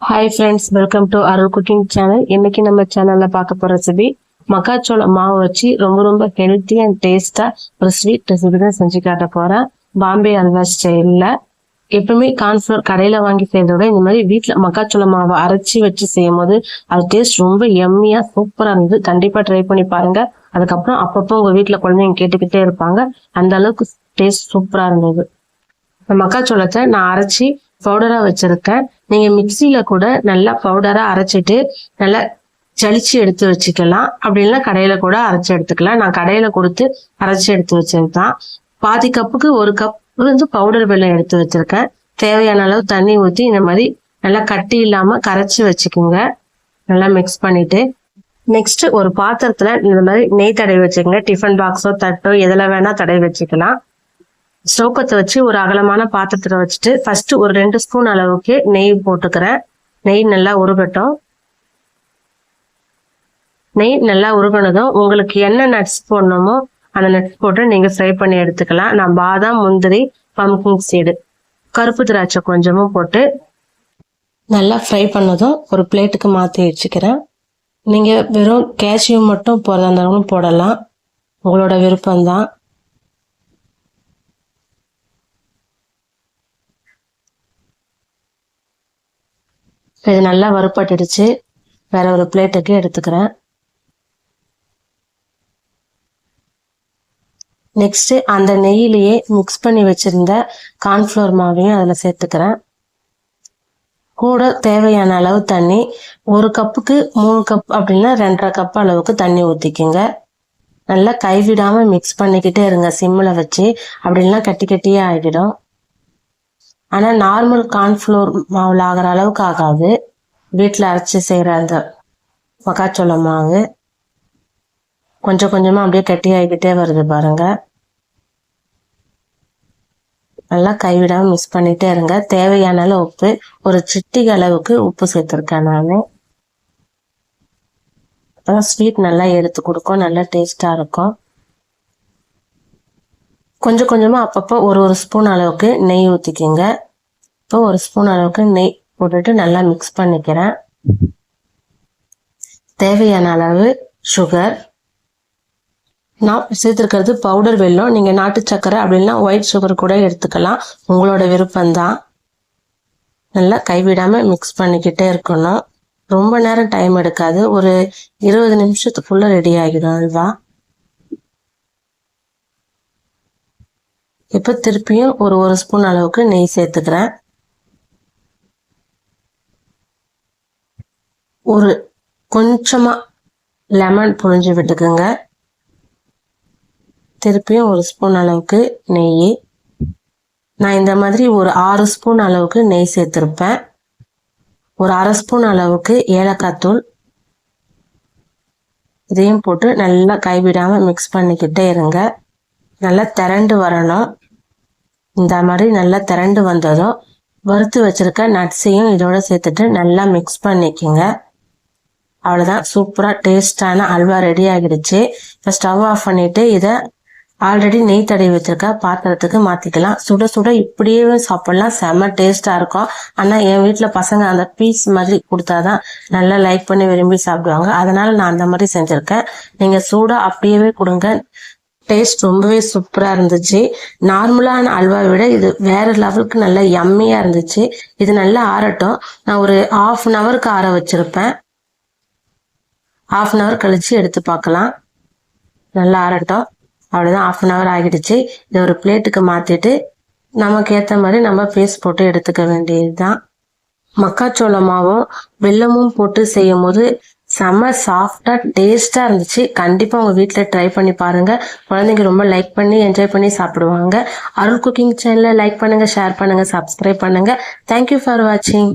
Hi friends welcome to Arul cooking channel இன்னைக்கு நம்ம சேனல்ல பார்க்க போற ரெசிபி மக்காச்சோள மாவு வச்சு ரொம்ப ரொம்ப ஹெல்த்தி அண்ட் டேஸ்டா ஒரு ஸ்வீட் ரெசிபி தான் செஞ்சு காட்ட போறேன். பாம்பே அல்வா ஸ்டைல்ல எப்பவுமே கார்ன்ஃபிளவர் கடையில வாங்கி செய்யறத விட இந்த மாதிரி வீட்டுல மக்காச்சோள மாவை அரைச்சி வச்சு செய்யும் போது அது டேஸ்ட் ரொம்ப எம்மியா சூப்பரா இருந்தது. கண்டிப்பா ட்ரை பண்ணி பாருங்க. அதுக்கப்புறம் அப்பப்போ உங்க வீட்டுல குழந்தைங்க கேட்டுக்கிட்டே இருப்பாங்க. அந்த அளவுக்கு டேஸ்ட் சூப்பரா இருந்தது. மக்காச்சோளத்தை நான் அரைச்சி பவுடராக வச்சுருக்கேன். நீங்கள் மிக்சியில் கூட நல்லா பவுடராக அரைச்சிட்டு நல்லா ஜலிச்சு எடுத்து வச்சுக்கலாம். அப்படி கடையில் கூட அரைச்சி எடுத்துக்கலாம். நான் கடையில் கொடுத்து அரைச்சி எடுத்து வச்சிருக்கேன் பாதி கப்புக்கு ஒரு கப் வந்து பவுடர் வெல்லம் எடுத்து வச்சுருக்கேன். தேவையான அளவு தண்ணி ஊற்றி இந்த மாதிரி நல்லா கட்டி இல்லாமல் கரைச்சி வச்சுக்கோங்க. நல்லா மிக்ஸ் பண்ணிவிட்டு நெக்ஸ்ட் ஒரு பாத்திரத்தில் இந்த மாதிரி நெய் தடவி வச்சுக்கோங்க. டிஃபன் பாக்ஸோ தட்டோ எதில் வேணால் தடவி வச்சுக்கலாம். ஸ்டவ் வச்சு ஒரு அகலமான பாத்திரத்துல வச்சுட்டு ஃபர்ஸ்ட் ஒரு ரெண்டு ஸ்பூன் அளவுக்கு நெய் போட்டுக்கிறேன். நெய் நல்லா உருகட்டும். நெய் நல்லா உருகினதும் உங்களுக்கு என்ன நட்ஸ் போடணுமோ அந்த நட்ஸ் போட்டு நீங்க ஃப்ரை பண்ணி எடுத்துக்கலாம். நான் பாதாம் முந்திரி பம்கிங் சீடு கருப்பு திராட்சை கொஞ்சமும் போட்டு நல்லா ஃப்ரை பண்ணதும் ஒரு பிளேட்டுக்கு மாற்றி வச்சுக்கிறேன். நீங்கள் வெறும் கேஷ்யூ மட்டும் போடுறதா இருந்தாலும் போடலாம். உங்களோட விருப்பம்தான். இது நல்லா வறுப்பட்டுடுச்சு வேற ஒரு பிளேட்டுக்கு எடுத்துக்கிறேன். நெக்ஸ்ட் அந்த நெய்யிலேயே மிக்ஸ் பண்ணி வச்சிருந்த கார்ன்ஃப்ளவர் மாவையும் அதில் சேர்த்துக்கிறேன். கூட தேவையான அளவு தண்ணி ஒரு கப்புக்கு மூணு கப் அப்படின்னா ரெண்டரை கப் அளவுக்கு தண்ணி ஊற்றிக்குங்க நல்லா கைவிடாமல் மிக்ஸ் பண்ணிக்கிட்டே இருங்க சிம்மில் வச்சு. அப்படின்லாம் கட்டி கட்டியே ஆகிடும் ஆனால் நார்மல் கார்ன்ஃப்ளோர் மாவில் ஆகிற அளவுக்கு ஆகாது. வீட்டில் அரைச்சி செய்கிற அந்த மக்காச்சோள மாவு கொஞ்சம் கொஞ்சமாக அப்படியே கட்டி ஆகிக்கிட்டே வருது பாருங்க. நல்லா கைவிடாமல் மிக்ஸ் பண்ணிகிட்டே இருங்க. தேவையான அளவு உப்பு. ஒரு சிட்டிக அளவுக்கு உப்பு சேர்த்துருக்கேன் நான். அப்போ ஸ்வீட் நல்லா எடுத்து கொடுக்கும். நல்லா டேஸ்ட்டாக இருக்கும். கொஞ்சம் கொஞ்சமாக அப்பப்போ ஒரு ஒரு ஸ்பூன் அளவுக்கு நெய் ஊற்றிக்கிங்க இப்போ ஒரு ஸ்பூன் அளவுக்கு நெய் போட்டுட்டு நல்லா மிக்ஸ் பண்ணிக்கிறேன். தேவையான அளவு சுகர் நான் சேர்த்துருக்கிறது பவுடர் வெல்லம். நீங்கள் நாட்டு சக்கரை அப்படின்னா ஒயிட் சுகர் கூட எடுத்துக்கலாம். உங்களோட விருப்பம்தான். நல்லா கைவிடாமல் மிக்ஸ் பண்ணிக்கிட்டே இருக்கணும். ரொம்ப நேரம் டைம் எடுக்காது. ஒரு இருபது நிமிஷத்துக்குள்ளே ரெடி ஆகிடும் அல்வா. இப்போ திருப்பியும் ஒரு ஒரு ஸ்பூன் அளவுக்கு நெய் சேர்த்துக்கிறேன். ஒரு கொஞ்சமாக லெமன் புழிஞ்சு விட்டுக்குங்க. திருப்பியும் ஒரு ஸ்பூன் அளவுக்கு நெய். நான் இந்த மாதிரி ஒரு ஆறு ஸ்பூன் அளவுக்கு நெய் சேர்த்துருப்பேன். ஒரு அரை ஸ்பூன் அளவுக்கு ஏலக்காய் தூள். இதையும் போட்டு நல்லா கைவிடாமல் மிக்ஸ் பண்ணிக்கிட்டே இருங்க. நல்லா திரண்டு வரணும். இந்த மாதிரி நல்லா திரண்டு வந்ததும் வறுத்து வச்சிருக்க நட்ஸையும் இதோட சேர்த்துட்டு நல்லா மிக்ஸ் பண்ணிக்கோங்க. அவ்வளோதான் சூப்பராக டேஸ்டான அல்வா ரெடி ஆகிடுச்சு. இப்போ ஸ்டவ் ஆஃப் பண்ணிவிட்டு இதை ஆல்ரெடி நெய் தடவி வச்சிருக்க பாத்திரத்துக்கு மாற்றிக்கலாம் சுட சுட இப்படியே சாப்பிட்லாம். செம்ம டேஸ்ட்டாக இருக்கும். ஆனால் என் வீட்டில் பசங்க அந்த பீஸ் மாதிரி கொடுத்தாதான் நல்லா லைக் பண்ணி விரும்பி சாப்பிடுவாங்க. அதனால் நான் அந்த மாதிரி செஞ்சுருக்கேன். நீங்கள் சூடாக அப்படியே கொடுங்க. டேஸ்ட் ரொம்பவே சூப்பராக இருந்துச்சு. நார்மலான அல்வா விட இது வேற லெவலுக்கு நல்லா எம்மையாக இருந்துச்சு. இது நல்லா ஆறட்டும். நான் ஒரு ஆஃப் அன் ஹவருக்கு ஆற வச்சுருப்பேன். ஆஃப் அன் ஹவர் கழித்து எடுத்து பார்க்கலாம். நல்லா ஆறட்டும். அவ்வளோதான் ஆஃப் அன் ஹவர் ஆகிடுச்சு. இதை ஒரு பிளேட்டுக்கு மாற்றிட்டு நமக்கு ஏற்ற மாதிரி நம்ம பேஸ்ட் போட்டு எடுத்துக்க வேண்டியது தான் மக்காச்சோள மாவும் வெல்லமும் போட்டு செய்யும் போது செம்ம சாஃப்டாக டேஸ்ட்டாக இருந்துச்சு. கண்டிப்பாக உங்கள் வீட்டில் ட்ரை பண்ணி பாருங்கள் குழந்தைங்க ரொம்ப லைக் பண்ணி என்ஜாய் பண்ணி சாப்பிடுவாங்க. அருள் குக்கிங் சேனலை லைக் பண்ணுங்கள் ஷேர் பண்ணுங்கள் சப்ஸ்கிரைப் பண்ணுங்கள் தேங்க்யூ ஃபார் வாட்சிங்